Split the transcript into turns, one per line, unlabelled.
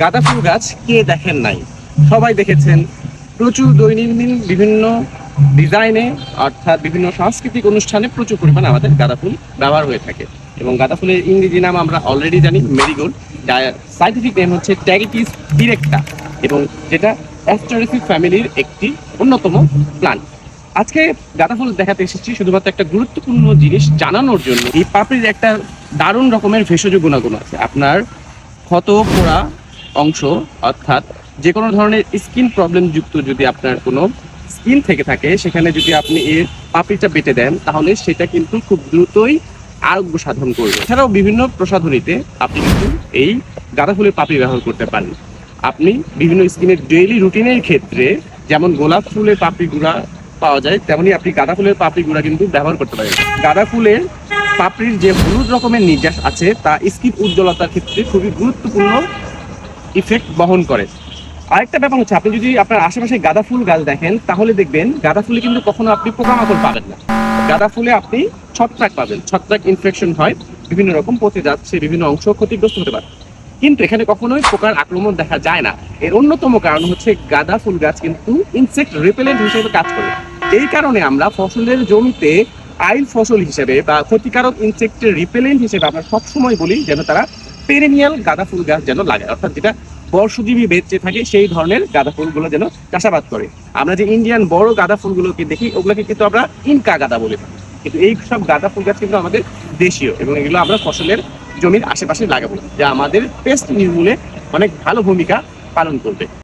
গাঁদা ফুল গাছ কে দেখেন নাই? সবাই দেখেছেন প্রচুর দৈনন্দিন বিভিন্ন ডিজাইনে, অর্থাৎ বিভিন্ন সাংস্কৃতিক অনুষ্ঠানে প্রচুর পরিমাণে আমাদের গাঁদা ফুল ব্যবহার হয়ে থাকে। এবং গাঁদা ফুলের ইংরেজি নাম আমরা অলরেডি জানি মেরিগোল্ড যার সাইন্টিফিক নেম হচ্ছে ট্যাগিটিস ডিরেক্টা এবং যেটা অ্যাস্ট্রারিসিক ফ্যামিলির একটি অন্যতম প্লান্ট আজকে গাঁদা ফুল দেখাতে এসেছি শুধুমাত্র একটা গুরুত্বপূর্ণ জিনিস জানানোর জন্য। এই পাপড়ির একটা দারুণ রকমের ভেষজ গুণাগুণ আছে। আপনার ক্ষত, পোড়া অংশ, অর্থাৎ যে কোনো ধরনের স্কিন প্রবলেম যুক্ত যদি আপনার কোনো স্কিন থেকে থাকে, সেখানে যদি আপনি এর পাপড়িটা বেটে দেন, তাহলে সেটা কিন্তু খুব দ্রুতই আরোগ্য সাধন করবে। এছাড়াও বিভিন্ন প্রসাধনীতে আপনি কিন্তু এই গাঁদা ফুলের পাপড়ি ব্যবহার করতে পারেন। আপনি বিভিন্ন স্কিনের ডেইলি রুটিনের ক্ষেত্রে যেমন গোলাপ ফুলের পাপড়ি গুঁড়া পাওয়া যায়, তেমনি আপনি গাঁদা ফুলের পাপড়ি গুঁড়া কিন্তু ব্যবহার করতে পারেন। গাঁদা ফুলের পাপড়ির যে হলুদ রকমের নির্যাস আছে, তা স্কিন উজ্জ্বলতার ক্ষেত্রে খুবই গুরুত্বপূর্ণ। ইফেক্ট বহন করে। আরেকটা ব্যাপার হচ্ছে, আপনি যদি আপনার আশেপাশে গাঁদা ফুল গাছ দেখেন, তাহলে দেখবেন গাঁদা ফুলে কিন্তু কখনো আপনি পোকামাকড় পাবেন না। গাঁদা ফুলে আপনি ছত্রাক পাবেন। ছত্রাক ইনফেকশন হয়, বিভিন্ন রকম পচে যাচ্ছে, বিভিন্ন অংশ ক্ষতিগ্রস্ত হতে পারে। কিন্তু এখানে কখনোই পোকার আক্রমণ দেখা যায় না। এর অন্যতম কারণ হচ্ছে গাঁদা ফুল গাছ কিন্তু ইনসেক্ট রিপেলেন্ট হিসেবে কাজ করে। এই কারণে আমরা ফসলের জমিতে আইল ফসল হিসেবে বা ক্ষতিকারক ইনসেক্টের রিপেলেন্ট হিসেবে আমরা সবসময় বলি যেন তারা পেরেনিয়াল গাঁদা ফুল গাছ যেন লাগে, অর্থাৎ যেটা বর্ষজীবী বেঁচে থাকে, সেই ধরনের গাঁদা ফুলগুলো যেন চাষাবাদ করে। আমরা যে ইন্ডিয়ান বড় গাঁদা ফুলগুলোকে দেখি, ওগুলোকে কিন্তু আমরা ইনকা গাঁদা বলে থাকি। কিন্তু এই সব গাঁদা ফুল গাছ কিন্তু আমাদের দেশীয় এবং এগুলো আমরা ফসলের জমির আশেপাশে লাগাবো, যা আমাদের পেস্ট নির্মূলে অনেক ভালো ভূমিকা পালন করবে।